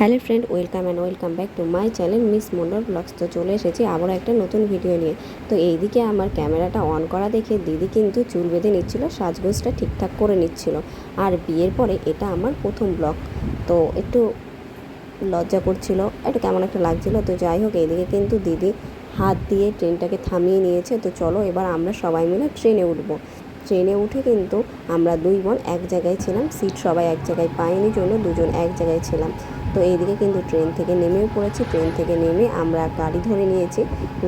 Hello friend, welcome and welcome back to my channel Miss Mondal blogs. তো চলে এসেছি আবারও একটা নতুন ভিডিও নিয়ে। তো এইদিকে আমার ক্যামেরাটা অন করা দেখে দিদি কিন্তু চুল বেঁধে নিচ্ছিল, সাজগোজটা ঠিকঠাক করে নিচ্ছিল। আর বিয়ের পরে এটা আমার প্রথম ব্লগ। তো একটু লজ্জা করছিল, একটু কেমন একটা লাগছিল। তো যাই হোক, এইদিকে কিন্তু দিদি হাত দিয়ে ট্রেনটাকে থামিয়ে নিয়েছে। তো চলো এবার আমরা সবাই মিলে ট্রেনে উঠবো। ট্রেনে উঠে কিন্তু আমরা দুই বোন এক জায়গায় ছিলাম, সিট সবাই এক জায়গায় পাইনি জন্য দুজন এক জায়গায় ছিলাম। তো এইদিকে কিন্তু ট্রেন থেকে নেমেও পড়েছি। ট্রেন থেকে নেমে আমরা গাড়ি ধরে নিয়েছি।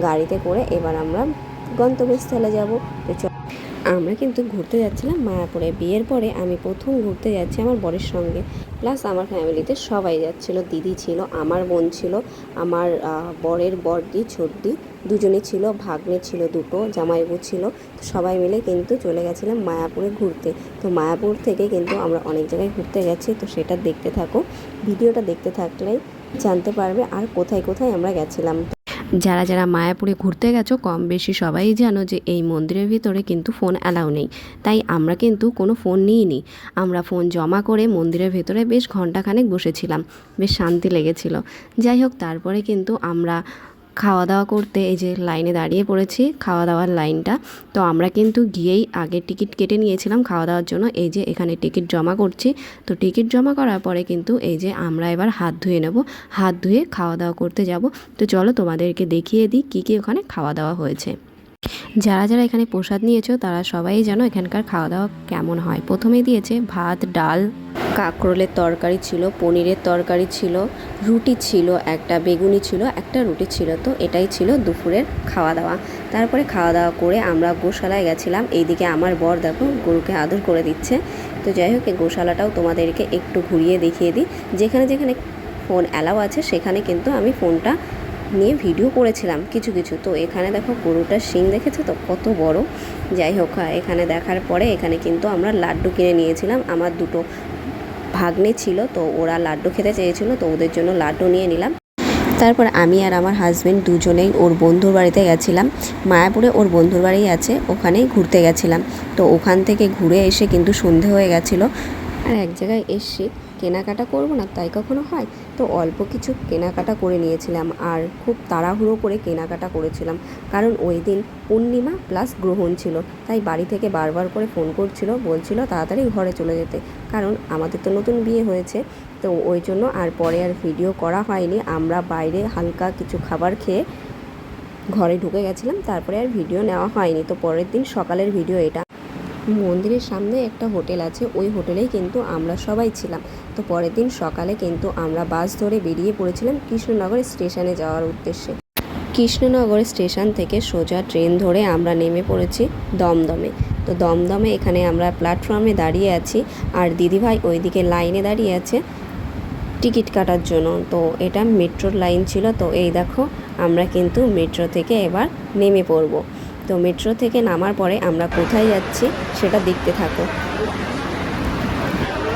গাড়িতে করে এবার আমরা গন্তব্যস্থলে যাব। তো আমরা কিন্তু ঘুরতে যাচ্ছিলাম মায়াপুরে। বিয়ের পরে আমি প্রথম ঘুরতে যাচ্ছি আমার বরের সঙ্গে। প্লাস আমার ফ্যামিলিতে সবাই যাচ্ছিল, দিদি ছিল, আমার বোন ছিল, আমার বরের বরদি, ছোটদি, দুজনে ছিল, ভাগ্নে ছিল, দুটো, জামাইবু ছিল। তো সবাই মিলে কিন্তু চলে গেছিলাম মায়াপুরে ঘুরতে। তো মায়াপুর থেকে কিন্তু আমরা অনেক জায়গায় ঘুরতে গেছি, তো সেটা দেখতে থাকো। ভিডিওটা দেখতে থাকলে জানতে পারবে আর কোথায় কোথায় আমরা গেছিলাম। যারা যারা মায়াপুরে ঘুরতে গেছো, কম বেশি সবাই জানো যে এই মন্দিরের ভিতরে কিন্তু ফোন অ্যালাউ নেই। তাই আমরা কিন্তু কোনো ফোন নিইনি। আমরা ফোন জমা করে মন্দিরের ভেতরে বেশ ঘন্টাখানেক বসেছিলাম। বেশ শান্তি লেগেছিল। যাই হোক, তারপরে কিন্তু আমরা খাওয়া দাওয়া করতে এই যে লাইনে দাঁড়িয়ে পড়েছি খাওয়া দাওয়ার লাইনটা। তো আমরা কিন্তু গিয়েই আগে টিকিট কেটে নিয়েছিলাম খাওয়া দাওয়ার জন্য। এই যে এখানে টিকিট জমা করছি। তো টিকিট জমা করার পরে কিন্তু এই যে আমরা এবার হাত ধুয়ে নেব। হাত ধুয়ে খাওয়া দাওয়া করতে যাব। তো চলো তোমাদেরকে দেখিয়ে দিই কী কী ওখানে খাওয়া দাওয়া হয়েছে। যারা যারা এখানে প্রসাদ নিয়েছো তারা সবাই যেন এখানকার খাওয়া দাওয়া কেমন হয়। প্রথমে দিয়েছে ভাত, ডাল কাঁকরোলের তরকারি ছিল, পনিরের তরকারি ছিল, রুটি ছিল, একটা বেগুনি ছিল, একটা রুটি ছিল। তো এটাই ছিল দুপুরের খাওয়া দাওয়া তারপরে খাওয়া দাওয়া করে আমরা গোশালায় গেছিলাম। এইদিকে আমার বর দেখো গরুকে আদর করে দিচ্ছে। তো যাই হোক গোশালাটাও তোমাদেরকে একটু ঘুরিয়ে দেখিয়ে দিই। যেখানে যেখানে ফোন অ্যালাউ আছে, সেখানে কিন্তু আমি ফোনটা নিয়ে ভিডিও করেছিলাম কিছু কিছু। তো এখানে দেখো গরুটার শিং দেখেছ তো? কত বড়। যাই হোক, এখানে দেখার পরে এখানে কিন্তু আমরা লাড্ডু কিনে নিয়েছিলাম। আমার দুটো ভাগ্নে ছিল, তো ওরা লাড্ডু খেতে চেয়েছিল, তো ওদের জন্য লাড্ডু নিয়ে নিলাম। তারপর আমি আর আমার হাজব্যান্ড দুজনেই ওর বন্ধুর বাড়িতে গেছিলাম। মায়াপুরে ওর বন্ধুর বাড়ি আছে, ওখানেই ঘুরতে গেছিলাম। তো ওখান থেকে ঘুরে এসে কিন্তু সন্ধে হয়ে গেছিল। আর এক জায়গায় এসে কেনাকাটা করব না, তাই কখনো হয়? তো অল্প কিছু কেনাকাটা করে নিয়েছিলাম আর খুব তাড়াহুড়ো করে কেনাকাটা করেছিলাম। কারণ ওই দিন পূর্ণিমা প্লাস গ্রহণ ছিল, তাই বাড়ি থেকে বারবার করে ফোন করছিল, বলছিল তাড়াতাড়ি ঘরে চলে যেতে। কারণ আমাদের তো নতুন বিয়ে হয়েছে, তো ওই জন্য আর পরে আর ভিডিও করা হয়নি। আমরা বাইরে হালকা কিছু খাবার খেয়ে ঘরে ঢুকে গেছিলাম, তারপরে আর ভিডিও নেওয়া হয়নি। তো পরের দিন সকালের ভিডিও এটা মন্দিরের সামনে একটা হোটেল আছে, ওই হোটেলেই কিন্তু আমরা সবাই ছিলাম। তো পরের দিন সকালে কিন্তু আমরা বাস ধরে বেরিয়ে পড়েছিলাম কৃষ্ণনগর স্টেশনে যাওয়ার উদ্দেশ্যে। কৃষ্ণনগর স্টেশন থেকে সোজা ট্রেন ধরে আমরা নেমে পড়েছি দমদমে। তো দমদমে এখানে আমরা প্ল্যাটফর্মে দাঁড়িয়ে আছি আর দিদিভাই ওইদিকে লাইনে দাঁড়িয়ে আছে টিকিট কাটার জন্য। তো এটা মেট্রোর লাইন ছিল, তো এই দেখো আমরা কিন্তু মেট্রো থেকে এবার নেমে পড়ব। তো মেট্রো থেকে নামার পরে আমরা কোথায় যাচ্ছি সেটা দেখতে থাকো।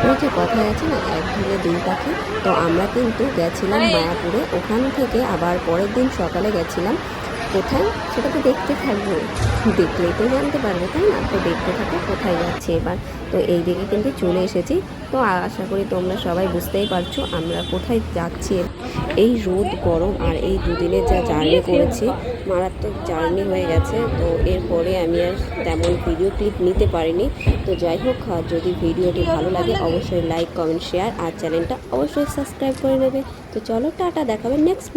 ওই যে কথায় আছে না এক ঢিলে দুই পাখি। তো আমরা কিন্তু গেছিলাম মায়াপুরে। ওখান থেকে আবার পরের দিন সকালে গেছিলাম। কোথায়? সেটা তো দেখতে থাকব। দেখলেই তো জানতে পারবে, তাই না? তো দেখতে থাকো, কোথায় যাচ্ছে এবার? তো এই দিকে কিন্তু চলে এসেছি। তো আশা করি তোমরা সবাই বুঝতেই পারছ আমরা কোথায় যাচ্ছি। এই রোদ, গরম আর এই দুদিনের যা জার্নি করেছি, মারাত্মক জার্নি হয়ে গেছে। তো এরপরে আমি আর তেমন ভিডিও ক্লিপ নিতে পারিনি। তো যাই হোক যদি ভিডিওটি ভালো লাগে অবশ্যই লাইক কমেন্ট শেয়ার আর চ্যানেলটা অবশ্যই সাবস্ক্রাইব করে নেবে। তো চলো, টাটা, দেখাবে নেক্সট